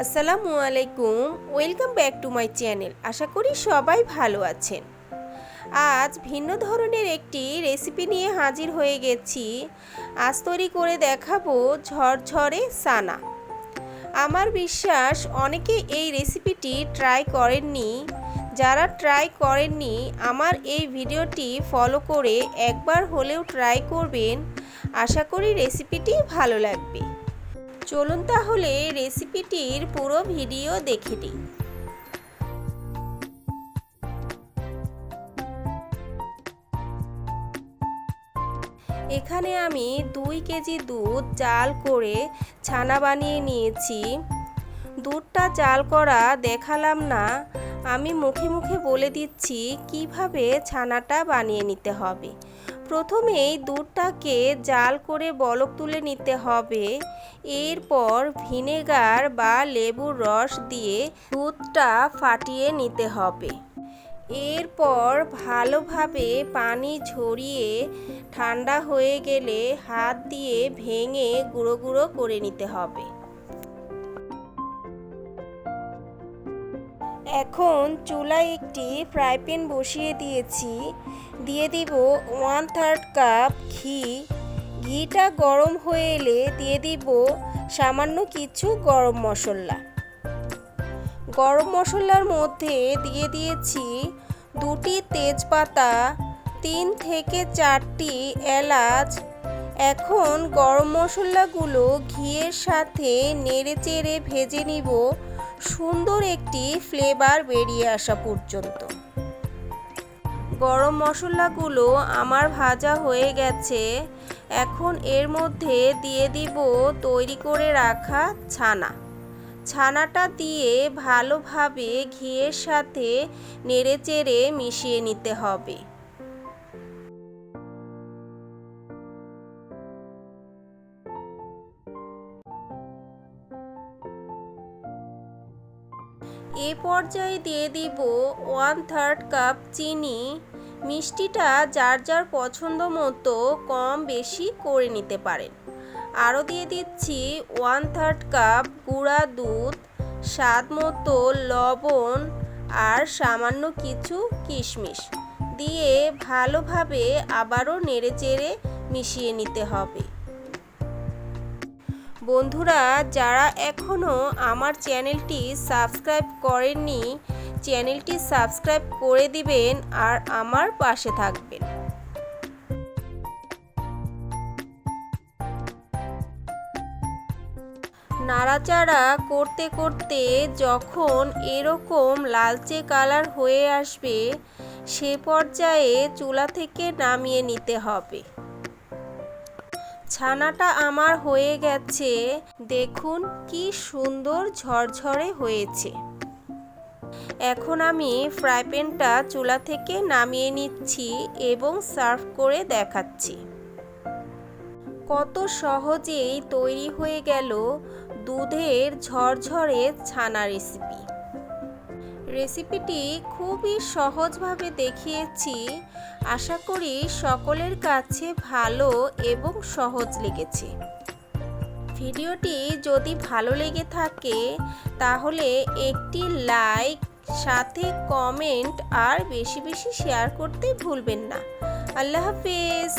আসসালামু আলাইকুম, welcome back to my channel. আশা করি সবাই ভালো আছেন। আজ ভিন্ন ধরনের একটি রেসিপি নিয়ে হাজির হয়ে গেছি। আজ তৈরি করে দেখাবো ঝরঝরে সানা। আমার বিশ্বাস, অনেকে এই রেসিপিটি ট্রাই করেননি। যারা ট্রাই করেননি, আমার এই ভিডিওটি ফলো করে একবার হলেও ট্রাই করবেন। আশা করি রেসিপিটি ভালো লাগবে। চলুন তাহলে রেসিপিটির পুরো ভিডিও দেখে নিই। এখানে আমি দুই কেজি দুধ জাল করে ছানা বানিয়ে নিয়েছি। দুধটা জাল করা দেখালাম না। আমি মুখে মুখে বলে দিচ্ছি কীভাবে ছানাটা বানিয়ে নিতে হবে। প্রথমেই দুধটাকে জাল করে বলক তুলে নিতে হবে। এরপর ভিনেগার বা লেবুর রস দিয়ে দুধটা ফাটিয়ে নিতে হবে। এরপর ভালোভাবে পানি ঝরিয়ে ঠান্ডা হয়ে গেলে হাত দিয়ে ভেঙে গুঁড়ো গুঁড়ো করে নিতে হবে। এখন চুলায় একটি ফ্রাই প্যান বসিয়ে দিয়েছি। দিয়ে দিব ওয়ান থার্ড কাপ ঘি। ঘিটা গরম হয়ে এলে দিয়ে দিব সামান্য কিছু গরম মশলা। গরম মশলার মধ্যে দিয়ে দিয়েছি দুটি তেজপাতা, তিন থেকে চারটি এলাচ। এখন গরম মশলাগুলো ঘিয়ের সাথে নেড়ে চেড়ে ভেজে নিব। সুন্দর একটি ফ্লেভার বেরিয়ে আসা পর্যন্ত। গরম মশলাগুলো আমার ভাজা হয়ে গেছে। এখন এর মধ্যে দিয়ে দিব তৈরি করে রাখা ছানা। ছানাটা দিয়ে ভালোভাবে ঘিয়ের সাথে নেড়েচেড়ে মিশিয়ে নিতে হবে। এ পর্যায়ে দিয়ে দিব ওয়ান থার্ড কাপ চিনি। মিষ্টিটা যার যার পছন্দ মতো কম বেশি করে নিতে পারেন। আরও দিয়ে দিচ্ছি ওয়ান থার্ড কাপ গুঁড়া দুধ, স্বাদ মতো লবণ আর সামান্য কিছু কিশমিশ। দিয়ে ভালোভাবে আবারও নেড়েচেড়ে মিশিয়ে নিতে হবে। বন্ধুরা, যারা এখনও আমার চ্যানেলটি সাবস্ক্রাইব করেননি, চ্যানেলটি সাবস্ক্রাইব করে দিবেন আর আমার পাশে থাকবেন। নাড়াচাড়া করতে করতে যখন এরকম লালচে কালার হয়ে আসবে, সে পর্যায়ে চুলা থেকে নামিয়ে নিতে হবে। ছানাটা আমার হয়ে গেছে। দেখুন কি সুন্দর ঝরঝরে হয়েছে। এখন আমি ফ্রাই প্যানটা চুলা থেকে নামিয়ে নিচ্ছি এবং সার্ভ করে দেখাচ্ছি। কত সহজেই তৈরি হয়ে গেল দুধের ঝরঝরে ছানা রেসিপি। রেসিপিটি খুবই সহজভাবে দেখিয়েছি। আশা করি সকলের কাছে ভালো এবং সহজ লেগেছে। ভিডিওটি যদি ভালো লেগে থাকে, তাহলে একটি লাইক, সাথে কমেন্ট আর বেশি বেশি শেয়ার করতে ভুলবেন না। আল্লাহ হাফিজ।